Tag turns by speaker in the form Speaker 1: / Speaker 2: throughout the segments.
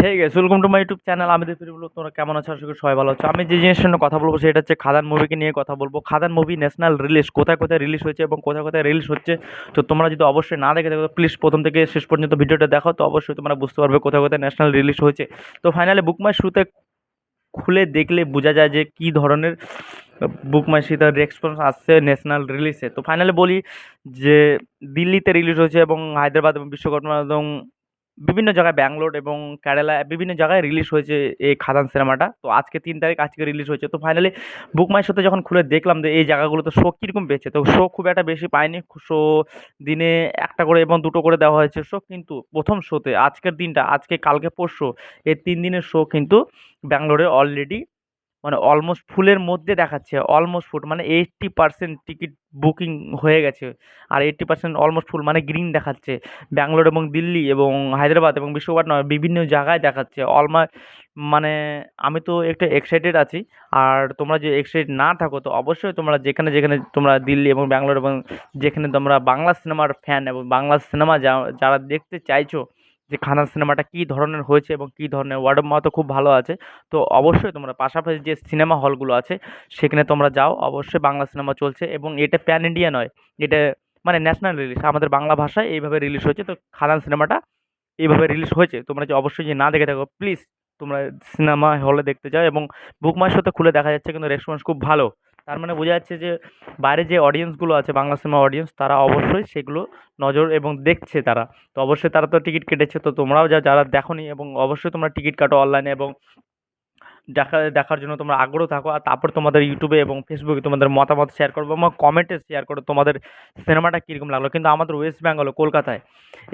Speaker 1: Hey guys welcome to my YouTube channel আমি দেব বলব তোমরা কেমন আছো? করি সবাই ভালো আছো। আমি যে জিনিসটা নিয়ে কথা বলব, সেটা হচ্ছে খাদান মুভিকে নিয়ে কথা বলব। খাদান মুভি ন্যাশনাল রিলিজ কোথায় কোথায় রিলিজ হয়েছে এবং কোথায় কোথায় রিলিজ হচ্ছে? তো তোমরা যদি অবশ্যই না দেখে থাকো প্লিজ প্রথম থেকে শেষ পর্যন্ত ভিডিওটা দেখো। তো অবশ্যই তোমরা বুঝতে পারবে কোথায় কোথায় ন্যাশনাল রিলিজ হয়েছে। তো ফাইনালি বুক মাই শুতে খুলে দেখলে বোঝা যায় যে কী ধরনের বুক মাই শীতের রেসপন্স আসছে ন্যাশনাল রিলিজে তো ফাইনালি বলি যে দিল্লিতে রিলিজ হয়েছে এবং হায়দ্রাবাদ এবং বিশ্বকর্মা এবং বিভিন্ন জায়গায় ব্যাঙ্গালোর এবং কেরালা, বিভিন্ন জায়গায় রিলিজ হয়েছে এই খাদান সিনেমাটা। তো আজকে তিন তারিখ আজকে রিলিজ হয়েছে। তো ফাইনালি বুক মাই শোতে যখন খুলে দেখলাম যে এই জায়গাগুলোতে শো কীরকম পেয়েছে তো শো খুব একটা বেশি পায়নি শো দিনে একটা করে এবং দুটো করে দেওয়া হয়েছে শো কিন্তু প্রথম শোতে আজকের দিনটা, আজকে কালকে পরশু, এই তিন দিনের শো কিন্তু ব্যাঙ্গালোরে অলরেডি মানে অলমোস্ট ফুলের মধ্যে দেখাচ্ছে অলমোস্ট ফুল মানে এইট্টি পার্সেন্ট টিকিট বুকিং হয়ে গেছে। আর এইট্টি পার্সেন্ট অলমোস্ট ফুল মানে গ্রিন দেখাচ্ছে। ব্যাঙ্গালোর এবং দিল্লি এবং হায়দ্রাবাদ এবং বিশ্বভারতী বিভিন্ন জায়গায় দেখাচ্ছে। অলমা মানে আমি তো একটু এক্সাইটেড আছি। আর তোমরা যে এক্সাইটেড না থাকো, তো অবশ্যই তোমরা যেখানে যেখানে তোমরা দিল্লি এবং ব্যাঙ্গালোর এবং যেখানে তোমরা বাংলা সিনেমার ফ্যান এবং বাংলা সিনেমা যা, যারা দেখতে চাইছো যে খাদান সিনেমাটা কী ধরনের হয়েছে এবং কী ধরনের ওয়ার্ড অফ মাউথও খুব ভালো আছে। তো অবশ্যই তোমরা পাশাপাশি যে সিনেমা হলগুলো আছে, সেখানে তোমরা যাও। অবশ্যই বাংলা সিনেমা চলছে এবং এটা প্যান ইন্ডিয়া নয়, এটা মানে ন্যাশনাল রিলিজ, আমাদের বাংলা ভাষায় এইভাবে রিলিজ হয়েছে। তো খাদান সিনেমাটা এইভাবে রিলিজ হয়েছে, তোমরা যে অবশ্যই যে না দেখে থাকো। প্লিজ তোমরা সিনেমা হলে দেখতে যাও এবং বুক মাই শোতে খুলে দেখা যাচ্ছে, কিন্তু রেসপন্স খুব ভালো। তার মানে বোঝা যাচ্ছে যে বাইরে যে অডিয়েন্সগুলো আছে বাংলা সিনেমা অডিয়েন্স তারা অবশ্যই সেগুলো নজর এবং দেখছে তারা। তো অবশ্যই তারা তো টিকিট কেটেছে, তো তোমরাও যা, যারা দেখো এবং অবশ্যই তোমরা টিকিট কাটো অনলাইনে এবং দেখা, দেখার জন্য তোমরা আগ্রহ থাকো আর তারপর তোমাদের ইউটিউবে এবং ফেসবুকে তোমাদের মতামত শেয়ার করব এবং কমেন্টে শেয়ার করো তোমাদের সিনেমাটা কীরকম লাগল। কিন্তু আমাদের ওয়েস্ট বেঙ্গল কলকাতায়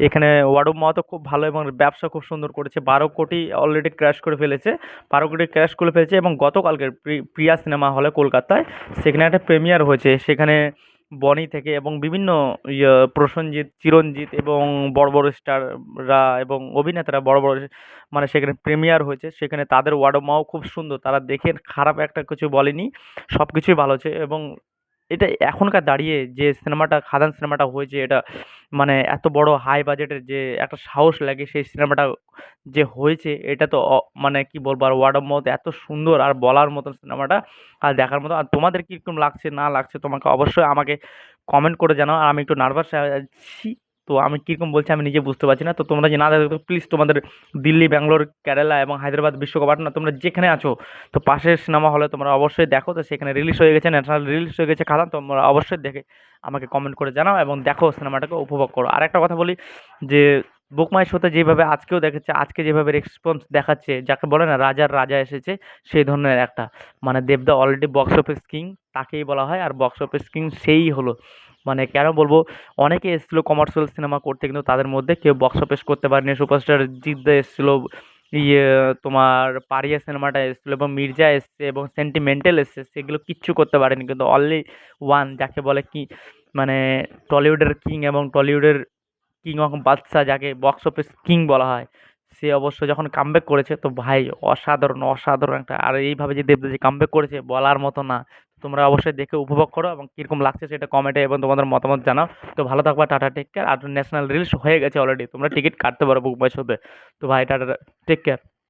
Speaker 1: এখানে ওয়ার্ড অফ মাউথও খুব ভালো এবং ব্যবসা খুব সুন্দর করেছে। বারো কোটি অলরেডি ক্র্যাশ করে ফেলেছে। বারো কোটি ক্র্যাশ করে ফেলেছে এবং গতকালকে প্রিয়া সিনেমা হলে কলকাতায় সেখানে একটা প্রিমিয়ার হয়েছে। সেখানে বনি থেকে এবং বিভিন্ন ইয়ে প্রসেনজিৎ চিরঞ্জিত এবং বড় বড় স্টাররা এবং অভিনেতারা বড় বড় মানে সেখানে প্রিমিয়ার হয়েছে। সেখানে তাদের ওয়ার্ড মাও খুব সুন্দর। তারা দেখে খারাপ একটা কিছু বলেনি। সব কিছুই ভালো হয়েছে এবং এটা এখনকার দাঁড়িয়ে যে সিনেমাটা, খাদান সিনেমাটা হয়েছে, এটা মানে এত বড় হাই বাজেটের যে একটা সাহস লাগে সেই সিনেমাটা যে হয়েছে, এটা তো মানে কি বলব আর ওয়ার্ড অফ মাউথ এত সুন্দর আর বলার মতন সিনেমাটা আর দেখার মতো আর তোমাদের কীরকম লাগছে, না লাগছে, তোমাকে অবশ্যই আমাকে কমেন্ট করে জানাও। আর আমি একটু নার্ভাস আছি। তো আমি কীরকম বলছি আমি নিজে বুঝতে পারছি না। তো তোমরা যে না দেখো প্লিজ তোমাদের দিল্লি, ব্যাঙ্গালোর, কেরালা এবং হায়দ্রাবাদ বিশ্বকাপাটনা তোমরা যেখানে আছো, তো পাশের সিনেমা হলে তোমরা অবশ্যই দেখো। তো সেখানে রিলিজ হয়ে গেছে ন্যাশনাল রিলিজ হয়ে গেছে খাদান তোমরা অবশ্যই দেখে আমাকে কমেন্ট করে জানাও এবং দেখো সিনেমাটাকে উপভোগ করো। আর একটা কথা বলি যে বুক মাই শোতে যেভাবে আজকেও দেখাচ্ছে আজকে যেভাবে রেসপন্স দেখাচ্ছে, যাকে বলে না, রাজার রাজা এসেছে, সেই ধরনের একটা। মানে দেবদা অলরেডি বক্স অফিস কিং তাকেই বলা হয়। আর বক্স অফিস কিং সেই হলো। মানে কেন বলব, অনেকে এসেছিল কমার্শিয়াল সিনেমা করতে কিন্তু তাদের মধ্যে কেউ বক্স অফিস করতে পারেনি। সুপারস্টার জিদ্দা এসেছিল ইয়ে তোমার পারিয়া সিনেমাটা এসেছিল এবং মির্জা এসছে এবং সেন্টিমেন্টাল এসছে, সেগুলো কিচ্ছু করতে পারেনি। কিন্তু অনলি ওয়ান যাকে বলে কি মানে টলিউডের কিং এবং টলিউডের কিং অফ বাদশাহ যাকে বক্স অফিস কিং বলা হয়, সে অবশ্য যখন কামব্যাক করেছে, তো ভাই অসাধারণ অসাধারণ একটা। আর এইভাবে যে দেবদা যে কামব্যাক করেছে, বলার মতো না। তোমরা অবশ্যই দেখে উপভোগ করো এবং কীরকম লাগছে সেটা কমেন্টে এবং তোমাদের মতামত জানাও। তো ভালো থাকবা, টাটা টেক কেয়ার আর ন্যাশনাল রিলস হয়ে গেছে অলরেডি তোমরা টিকিট কাটতে পারো বুক মাই শোতে তো। ভাই, টাটা টেক কেয়ার